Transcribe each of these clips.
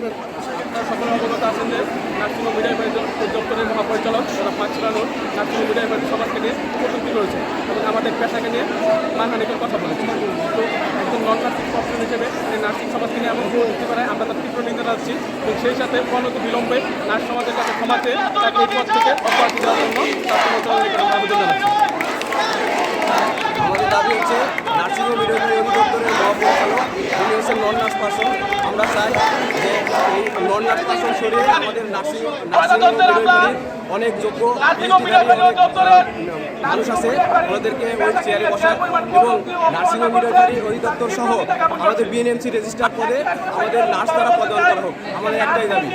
সকলে অবগত আছেন যে নার্সিং ও মিডিয়া দপ্তরের মহাপরিচালক যারা পাঁচ রানুর নার্সিং ও মিডিয়া সমাজকে নিয়ে কটূক্তি করেছে এবং আমাদের পেশাকে নিয়ে মানহানিকর কথা বলেছে তো একজন নন নার্সিং প্রফেশন হিসেবে এই নার্সিং সমাজকে নিয়ে এমন কটূক্তি করায় আমরা তার তীব্র নিন্দা যাচ্ছি এবং সেই সাথে অনত বিলম্বে নার্স সমাজের কাছে ক্ষমাতে তাকে এই পদ থেকে অব্যাহতি দেওয়ার জন্য আমরা আবেদন জানাচ্ছি আমাদের দাবি হচ্ছে নার্সিং ও মিডওয়াইফারি অধিদপ্তরের মহাপরিচালক উনি হচ্ছেন নন নার্স পার্সন আমরা চাই যে এই নন নার্স সরিয়ে আমাদের নার্সিং নার্সিং অনেক যোগ্য PhD অনেক, আহ, মানুষ আছে। ওনাদেরকে ওই চেয়ারে বসায়। এবং নার্সিং ও মিডওয়াইফারি অধিদপ্তর সহ আমাদের বিএনএমসি রেজিস্টার পদে আমাদের নার্স দ্বারা পদায়ন করা হোক। আমাদের একটাই দাবি।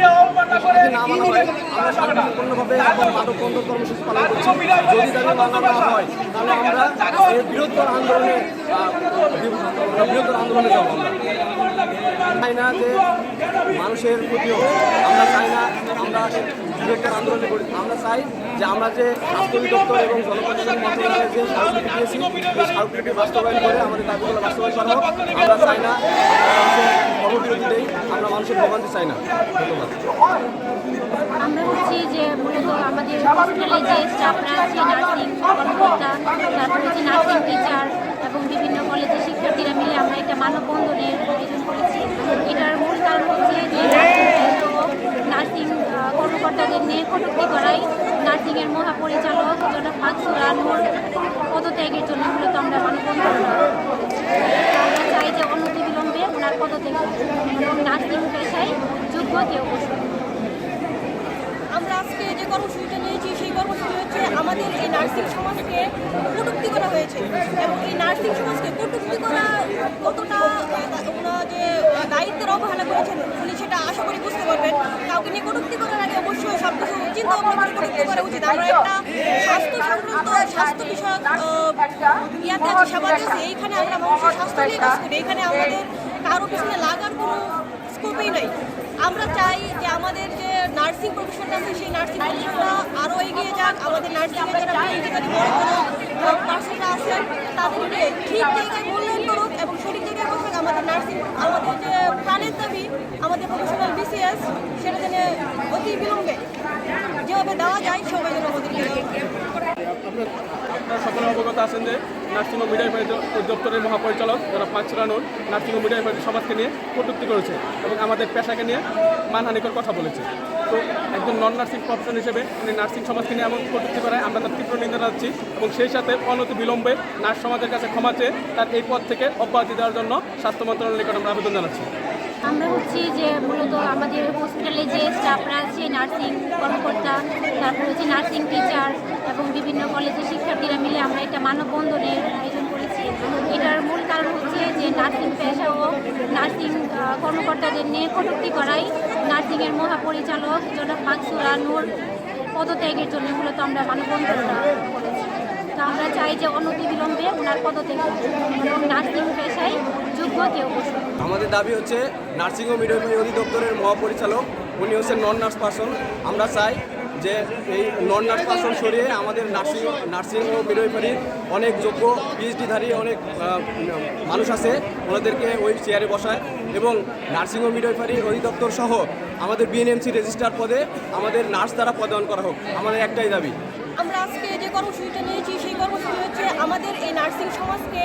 যদি না মানা হয় আমরা শান্তিপূর্ণভাবে এবং মাদক বন্ধ কর্মসূচি পালন করছি। যদি দাবি মানা না হয় তাহলে আমরা বৃহত্তর আন্দোলনে বৃহত্তর আন্দোলনে যাব আমরা। চাই না যে মানুষের ক্ষতি হোক আমরা চাই না আমরা বৃহত্তর আন্দোলনে করি। আমরা চাই যে আমরা যে স্বাস্থ্য অধিদপ্তর এবং জনপ্রশাসন মন্ত্রণালয়ের যে স্মারকলিপি দিয়েছি, এই স্মারকলিপি বাস্তবায়ন করে আমাদের দাবিগুলো বাস্তবায়ন করা হোক। আমরা চাই না কর্মবিরতি দেই আমরা মানুষের ভোগান্তি চাই না। ধন্যবাদ। আমরা হচ্ছি যে মূলত আমাদের হসপিটালে যে স্টাফরা আছে, নার্সিং, কর্মকর্তা, তারপর হচ্ছে নার্সিং টিচার এবং বিভিন্ন কলেজের শিক্ষার্থীরা মিলে আমরা একটা মানববন্ধনের আয়োজন করেছি এটার মূল কারণ হচ্ছে যে নার্সিং আহ, কর্মকর্তাদের নিয়ে কটূক্তি করাই নার্সিংয়ের মহাপরিচালক জনাব মাকসুর আনোয়ার পদত্যাগের জন্য মূলত আমরা মানববন্ধন আমরা চাই যে অনতিবিলম্বে ওনার পদত্যাগ এবং নার্সিং পেশায় যোগ্য কেউ আমরা আজকে যে কর্মসূচিটা নিয়েছি, সেই কর্মসূচি হচ্ছে আমাদের এই নার্সিং সমাজকে কটুক্তি করা হয়েছে। এবং এই নার্সিং সমাজকে কটূক্তি করা কতটা ওনারা যে দায়িত্বের অবহেলা করেছেন, উনি সেটা আশা করি বুঝতে পারবেন। কাউকে নিয়ে কটূক্তি করার আগে অবশ্যই সব করে করা উচিত? আমরা একটা স্বাস্থ্য সংক্রান্ত স্বাস্থ্য বিষয়ক ইয়াতে আছি সেবাতে আছি। এইখানে আমরা মানুষের স্বাস্থ্য নিয়ে কাজ করি। এখানে আমাদের কারও পিছনে লাগার কোনো স্কোপই নাই। আমরা চাই যে আমাদের যে নার্সিং প্রফেশনটা আছে সেই নার্সিং প্রফেশনটা আরও এগিয়ে যাক। আমাদের নার্সিংয়ে যারা পিএইচডি বড় আছেন তাদেরকে ঠিক জায়গায় মূল্যায়ন করুক এবং সঠিক জায়গায় বসুক। আমাদের নার্সিং আমাদের যে প্রাণের দাবি আমাদের প্রফেশনাল বিসিএস সেটা যেন অতি বিলম্বে যেভাবে দেওয়া যায় সবাই যেন আমাদেরকে আপনার সকলে অবগত আছেন যে নার্সিং ও মিডিয়া দপ্তরের মহাপরিচালক যারা পাঁচ রানুর নার্সিং ও মিডিয়া সমাজকে নিয়ে কটূক্তি করেছে এবং আমাদের পেশাকে নিয়ে মানহানিকর কথা বলেছে। তো একজন নন নার্সিং প্রফেশন হিসেবে উনি নার্সিং সমাজকে নিয়ে এমন কটূক্তি করায় আমরা তার তীব্র নিন্দা যাচ্ছি এবং সেই সাথে অনতি বিলম্বে নার্স সমাজের কাছে ক্ষমা চেয়ে তার এই পদ থেকে অব্যাহতি দেওয়ার জন্য স্বাস্থ্য মন্ত্রণালয়ের নিকট আমরা আবেদন জানাচ্ছি। আমরা হচ্ছি যে মূলত আমাদের হসপিটালে যে স্টাফরা আছে নার্সিং কর্মকর্তা, তারপর হচ্ছে নার্সিং টিচার এবং বিভিন্ন কলেজের শিক্ষার্থীরা মিলে আমরা একটা মানববন্ধনের আয়োজন করেছি। এটার মূল কারণ হচ্ছে যে নার্সিং পেশা ও নার্সিং কর্মকর্তাদের নিয়ে কটূক্তি করাই নার্সিংয়ের মহাপরিচালক জনাব মাকসুর আনোর পদত্যাগের জন্য মূলত আমরা মানববন্ধনটা করেছি। আমরা চাই যে অনতিবিলম্বে ওনার পদত্যাগ এবং নার্সিং পেশায় যোগ্য কেউ আমাদের দাবি হচ্ছে নার্সিং ও মিডওয়াইফারি অধিদপ্তরের মহাপরিচালক, উনি হচ্ছেন নন নার্স পার্সন আমরা চাই যে এই নন নার্স পার্সন সরিয়ে আমাদের নার্সিং নার্সিং ও মিডওয়াইফারির অনেক যোগ্য পিএইচডিধারী অনেক মানুষ আছে, ওনাদেরকে ওই চেয়ারে বসায় এবং নার্সিং ও মিডওয়াইফারি অধিদপ্তর সহ আমাদের বিএনএমসি রেজিস্টার পদে আমাদের নার্স দ্বারা পদায়ন করা হোক। আমাদের একটাই দাবি। আমরা আজকে যে কর্মসূচিটা নিয়েছি, সেই কর্মসূচি হচ্ছে আমাদের এই নার্সিং সমাজকে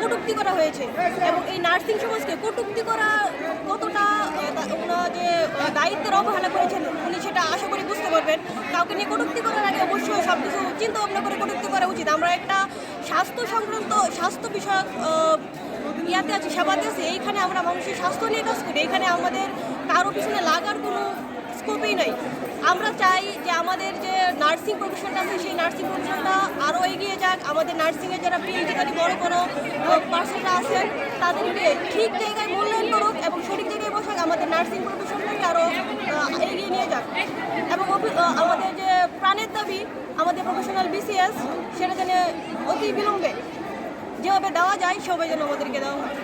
কটুক্তি করা হয়েছে। এবং এই নার্সিং সমাজকে কটুক্তি করা কতটা ওনার যে দায়িত্বের অবহেলা করেছেন, উনি সেটা আশা করি বুঝতে পারবেন। কাউকে নিয়ে কটুক্তি করার আগে অবশ্যই সব কিছু চিন্তা ভাবনা করে কটুক্তি করা উচিত। আমরা একটা স্বাস্থ্য সংক্রান্ত স্বাস্থ্য বিষয়ক ইয়াতে আছি, সেবাতে আছি। এইখানে আমরা মানুষের স্বাস্থ্য নিয়ে কাজ করি। এখানে আমাদের কারও পিছনে লাগার কোনো স্কোপই নাই। আমরা চাই যে আমাদের যে নার্সিং প্রফেশনটা আছে, সেই নার্সিং প্রফেশনটা আরও এগিয়ে যাক। আমাদের নার্সিংয়ে যারা পিএইচডি বড় বড় পার্সনরা আছেন তাদেরকে ঠিক জায়গায় মূল্যায়ন করুক এবং সঠিক জায়গায় বসাক আমাদের নার্সিং প্রফেশনটাকে আরও এগিয়ে নিয়ে যাক। এবং আমাদের যে প্রাণের দাবি, আমাদের প্রফেশনাল বিসিএস সেটা যেন অতি বিলম্বে যেভাবে দেওয়া যায়, সবাই যেন আমাদেরকে দেওয়া হয়।